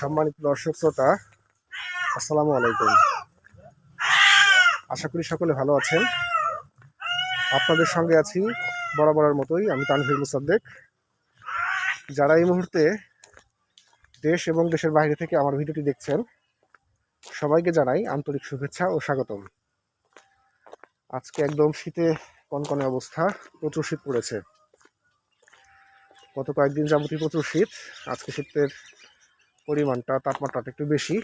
সম্মানিত দর্শক শ্রোতা, আসসালামু আলাইকুম। আশা করি সকলে ভালো আছেন। আপনাদের সঙ্গে আছি বরাবরের মতোই আমি তানভীর মুসাদ্দেক। যারা এই মুহূর্তে দেশ এবং দেশের বাইরে থেকে আমার ভিডিওটি দেখছেন, সবাইকে জানাই আন্তরিক শুভেচ্ছা ও স্বাগতম। আজকে একদম শীতে কনকনে অবস্থা, প্রচুর শীত পড়েছে। গত কয়েকদিন যাবতীয় প্রচুর শীত, আজকে শীতের পরিমাণটা, তাপমাত্রাটা একটু বেশি।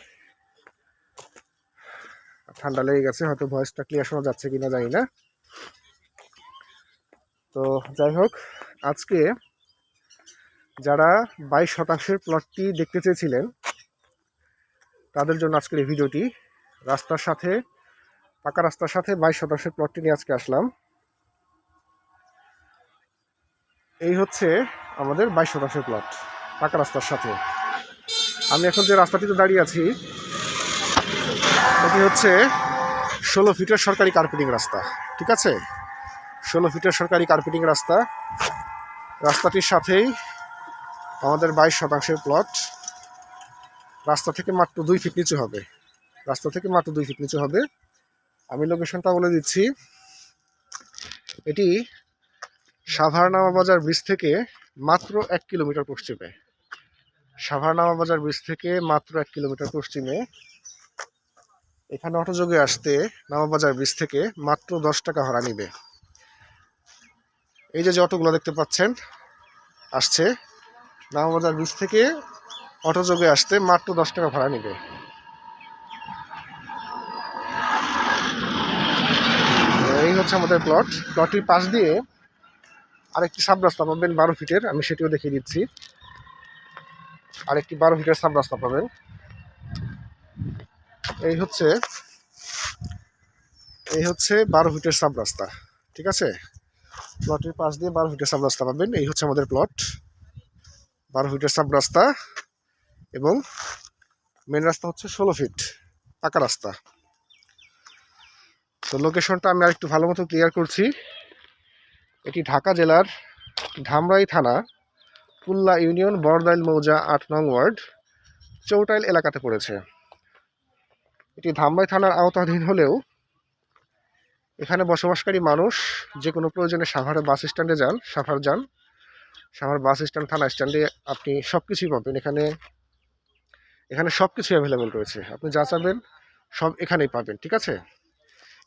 ঠান্ডা লেগে গেছে, হয়তো ভয়েসটা ক্লিয়ার শোনা যাচ্ছে কিনা জানি না। তো যাই হোক, আজকে যারা বাইশ শতাংশের প্লটটি দেখতে চেয়েছিলেন, তাদের জন্য আজকের এই ভিডিওটি। রাস্তার সাথে, পাকা রাস্তার সাথে বাইশ শতাংশের প্লটটি নিয়ে আজকে আসলাম। এই হচ্ছে আমাদের বাইশ শতাংশের প্লট পাকা রাস্তার সাথে। আমি এখন যে রাস্তাটিতে দাঁড়িয়ে আছি, এটি হচ্ছে ষোলো ফিটের সরকারি কার্পেটিং রাস্তা, ঠিক আছে? ষোলো ফিটের সরকারি কার্পেটিং রাস্তা। রাস্তাটির সাথেই আমাদের বাইশ শতাংশের প্লট রাস্তা থেকে মাত্র দুই ফিট নিচু হবে। রাস্তা থেকে মাত্র দুই ফিট নিচু হবে। আমি লোকেশনটা বলে দিচ্ছি। এটি সাভারনামা বাজার ব্রিজ থেকে মাত্র এক কিলোমিটার পশ্চিমে। সাভারনামা বাজার ব্রিজ থেকে মাত্র এক কিলোমিটার পশ্চিমে। এখানে অটোযোগে আসতে নামাবাজার ব্রিজ থেকে মাত্র দশ টাকা ভাড়া নিবে। এই যে যে অটোগুলো দেখতে পাচ্ছেন, আসছে। নামাবাজার ব্রিজ থেকে অটোযোগে আসতে মাত্র দশ টাকা ভাড়া নিবে। এই হচ্ছে আমাদের প্লট প্লটটির পাশ দিয়ে আরেকটি সাব রাস্তা পাবেন বারো ফিটের, আমি সেটিও দেখিয়ে দিচ্ছি। আরেকটি বারো ফিটের সাব রাস্তা পাবেন। এই হচ্ছে এই হচ্ছে বারো ফিটের সাব রাস্তা, ঠিক আছে? প্লটের পাশ দিয়ে বারো ফিটের সাব রাস্তা পাবেন। এই হচ্ছে আমাদের প্লট। বারো ফিটের সাব রাস্তা এবং মেন রাস্তা হচ্ছে ষোলো ফিট পাকা রাস্তা। তো লোকেশনটা আমি আরেকটু ভালো মতো ক্লিয়ার করছি। এটি ঢাকা জেলার ধামরাই থানা। পুল্লা ইউনিয়ন বরদাইল মৌজা, আট নং ওয়ার্ড, চৌটাইল এলাকাতে পড়েছে। এটি ধামরাই থানার আওতাধীন হলেও এখানে বসবাসকারী মানুষ যে কোনো প্রয়োজনে সাভারে বাস স্ট্যান্ডে যান, সাভার যান। সাভার বাস স্ট্যান্ড, থানা স্ট্যান্ডে আপনি সব কিছুই পাবেন। এখানে এখানে সব কিছু অ্যাভেলেবেল রয়েছে। আপনি যা চাবেন, সব এখানেই পাবেন, ঠিক আছে?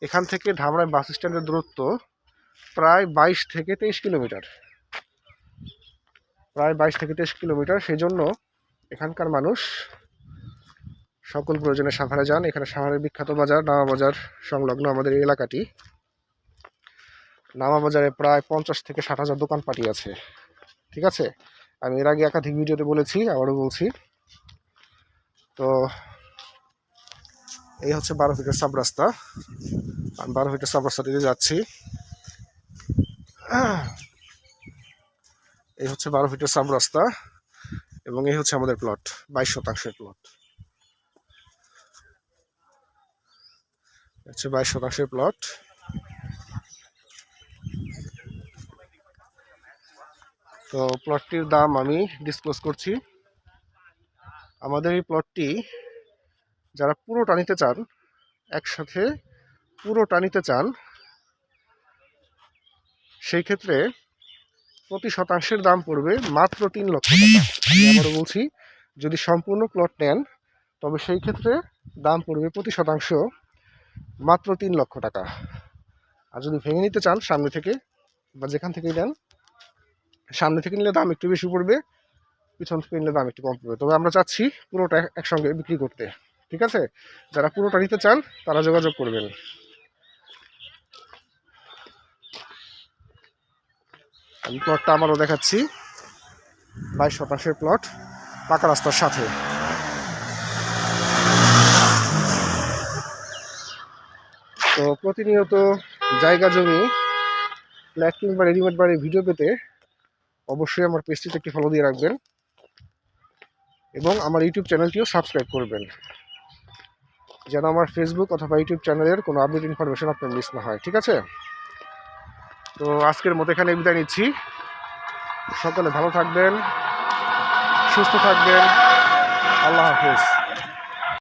এখান থেকে ধামরাই বাস স্ট্যান্ডের দূরত্ব প্রায় বাইশ থেকে তেইশ কিলোমিটার। প্রায় বাইশ থেকে তেইশ কিলোমিটার। সেই জন্য এখানকার মানুষ সকল প্রয়োজনে সাভারে যান। এখানে সাভারের বিখ্যাত বাজার, নামা বাজার সংলগ্ন আমাদের এলাকাটি। নামা বাজারে প্রায় পঞ্চাশ থেকে ষাট হাজার দোকান দোকানপাটি আছে। ঠিক আছে? আমি এর আগে একাধিক ভিডিওতে বলেছি, আবারও বলছি। তো এই হচ্ছে বারো ফিটের সাব রাস্তা। আমি বারো ফিটের সাব রাস্তা দিয়ে যাচ্ছি। এই হচ্ছে বারো ফিটের সাম রাস্তা এবং এই হচ্ছে আমাদের প্লট বাইশ শতাংশের প্লট হচ্ছে বাইশ শতাংশের প্লট তো প্লটটির দাম আমি ডিসক্লোজ করছি। আমাদের এই প্লটটি যারা পুরোটা নিতে চান, একসাথে পুরোটা নিতে চান, সেই ক্ষেত্রে প্রতি শতাংশের দাম পড়বে মাত্র তিন লক্ষ টাকা। আমি বলছি, যদি সম্পূর্ণ প্লট নেন, তবে সেই ক্ষেত্রে দাম পড়বে প্রতি শতাংশ মাত্র তিন লক্ষ টাকা। আর যদি ভেঙে নিতে চান সামনে থেকে, বা যেখান থেকেই নেন, সামনে থেকে নিলে দাম একটু বেশি পড়বে, পিছন থেকে নিলে দাম একটু কম পড়বে। তবে আমরা চাচ্ছি পুরোটা একসঙ্গে বিক্রি করতে। ঠিক আছে? যারা পুরোটা নিতে চান, তারা যোগাযোগ করবেন। আমি প্লটটা আমারও দেখাচ্ছি। বাইশ শতাংশের প্লট পাকা রাস্তার সাথে। তো প্রতিনিয়ত জায়গা জমি ফ্ল্যাট কিংবা রেডিমেড বাড়ির ভিডিও পেতে অবশ্যই আমার পেজটিতে একটি ফলো দিয়ে রাখবেন এবং আমার ইউটিউব চ্যানেলটিও সাবস্ক্রাইব করবেন। যেন আমার ফেসবুক অথবা ইউটিউব চ্যানেলের কোনো আপডেট ইনফরমেশন আপনার মিস না হয়, ঠিক আছে? তো আজকের মতো এখানে বিদায় নিচ্ছি। সকলে ভালো থাকবেন সুস্থ থাকবেন। আল্লাহ হাফেজ।